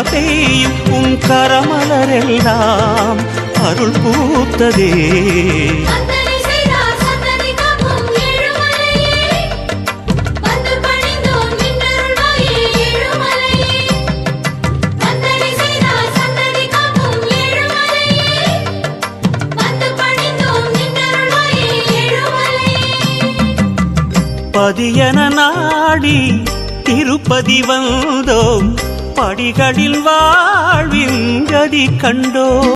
மழையென பெய்யும் உன் கரமலரெல்லாம் அருள் பூத்ததே. பதியன நாடி திருப்பதி வந்தோம். படிகளில் வாழ்வின் கதி கண்டோ?